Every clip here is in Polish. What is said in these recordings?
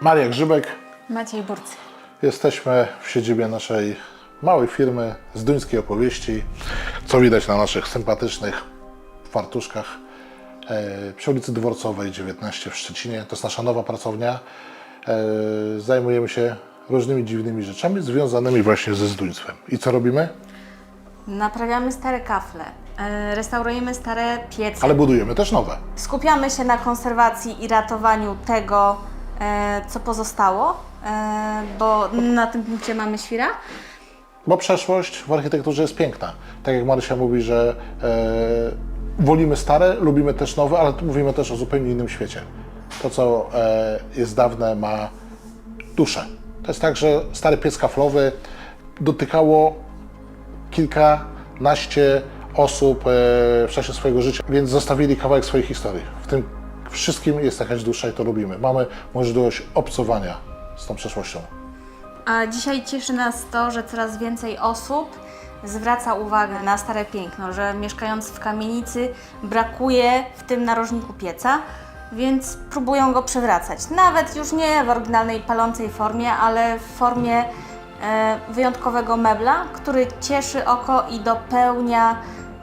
Maria Grzybek. Maciej Burcy. Jesteśmy w siedzibie naszej małej firmy z duńskiej opowieści, co widać na naszych sympatycznych fartuszkach e, przy ulicy Dworcowej 19 w Szczecinie. To jest nasza nowa pracownia. E, Zajmujemy się różnymi dziwnymi rzeczami związanymi właśnie ze zduństwem. I co robimy? Naprawiamy stare kafle, e, restaurujemy stare piece. Ale budujemy też nowe. Skupiamy się na konserwacji i ratowaniu tego, co pozostało, e, bo na tym punkcie mamy świra. Bo przeszłość w architekturze jest piękna. Tak jak Marysia mówi, że e, wolimy stare, lubimy też nowe, ale mówimy też o zupełnie innym świecie. To, co e, jest dawne, ma duszę. To jest tak, że stary piec kaflowy dotykało kilkanaście osób e, w czasie swojego życia, więc zostawili kawałek swojej historii. W tym wszystkim jest jakaś dusza i to lubimy. Mamy możliwość obcowania z tą przeszłością. A dzisiaj cieszy nas to, że coraz więcej osób zwraca uwagę na stare piękno, że mieszkając w kamienicy brakuje w tym narożniku pieca, więc próbują go przywracać. Nawet już nie w oryginalnej palącej formie, ale w formie e, wyjątkowego mebla, który cieszy oko i dopełnia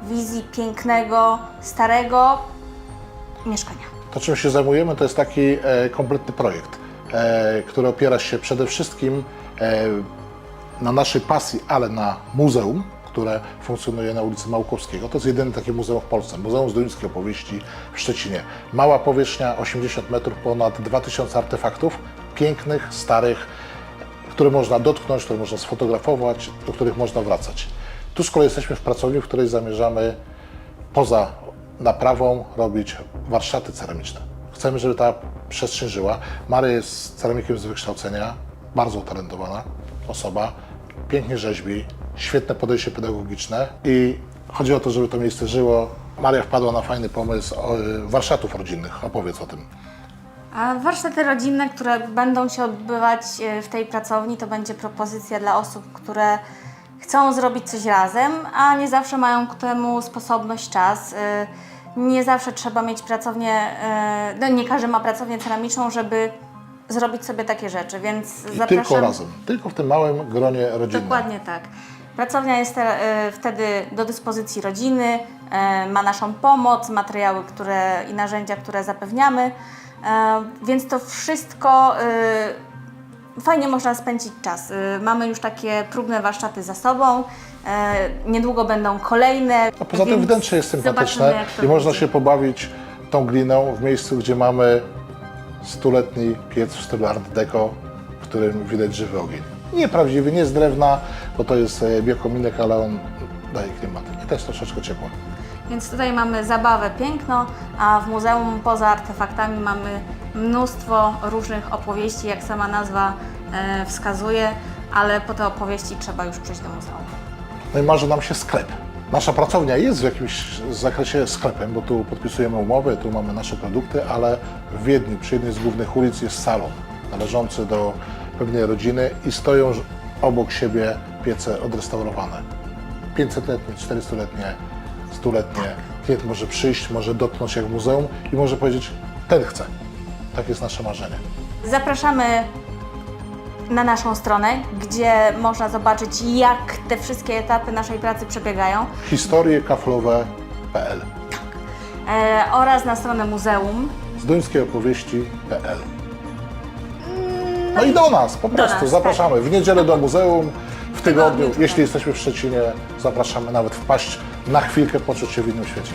wizji pięknego, starego mieszkania. To, czym się zajmujemy, to jest taki e, kompletny projekt, e, który opiera się przede wszystkim e, na naszej pasji, ale na muzeum, które funkcjonuje na ulicy Małkowskiego. To jest jedyne takie muzeum w Polsce, Muzeum Zduńskiej Opowieści w Szczecinie. Mała powierzchnia, 80 metrów, ponad 2000 artefaktów, pięknych, starych, które można dotknąć, które można sfotografować, do których można wracać. Tu z kolei jesteśmy w pracowni, w której zamierzamy poza naprawą robić warsztaty ceramiczne. Chcemy, żeby ta przestrzeń żyła. Maria jest ceramikiem z wykształcenia, bardzo utalentowana osoba, pięknie rzeźbi, świetne podejście pedagogiczne i chodzi o to, żeby to miejsce żyło. Maria wpadła na fajny pomysł y, warsztatów rodzinnych. Opowiedz o tym. A warsztaty rodzinne, które będą się odbywać e, w tej pracowni, to będzie propozycja dla osób, które chcą zrobić coś razem, a nie zawsze mają ku temu sposobność, czas. Nie zawsze trzeba mieć pracownię, e, no nie każdy ma pracownię ceramiczną, żeby zrobić sobie takie rzeczy, więc I zapraszam. tylko razem, tylko w tym małym gronie rodzinnym. Dokładnie tak. Pracownia jest e, wtedy do dyspozycji rodziny, e, ma naszą pomoc, materiały które, i narzędzia, które zapewniamy, więc to wszystko fajnie można spędzić czas. E, Mamy już takie próbne warsztaty za sobą, e, niedługo będą kolejne. A poza tym wnętrze jest sympatyczne i można się pobawić tą gliną w miejscu, gdzie mamy stuletni piec w stylu art deco, w którym widać żywy ogień. Nieprawdziwy, nie z drewna, bo to jest e, biokominek, ale on daje klimat i też troszeczkę ciepła. Więc tutaj mamy zabawę, piękno, a w muzeum poza artefaktami mamy mnóstwo różnych opowieści, jak sama nazwa e, wskazuje, ale po te opowieści trzeba już przyjść do muzeum. No i marzy nam się sklep. Nasza pracownia jest w jakimś zakresie sklepem, bo tu podpisujemy umowy, tu mamy nasze produkty, ale w Wiedniu, przy jednej z głównych ulic jest salon należący do pewnej rodziny i stoją obok siebie piece odrestaurowane. 500-letnie, 400-letnie, 100-letnie. Klient może przyjść, może dotknąć jak w muzeum i może powiedzieć, ten chce. Tak jest nasze marzenie. Zapraszamy na naszą stronę, gdzie można zobaczyć, jak te wszystkie etapy naszej pracy przebiegają historiekaflowe.pl e, oraz na stronę muzeum. z duńskiej opowieści.pl. No i do nas, po prostu, nas, zapraszamy. W niedzielę do muzeum, w tygodniu, tygodniu, jeśli jesteśmy w Szczecinie, zapraszamy nawet wpaść na chwilkę, poczuć się w innym świecie.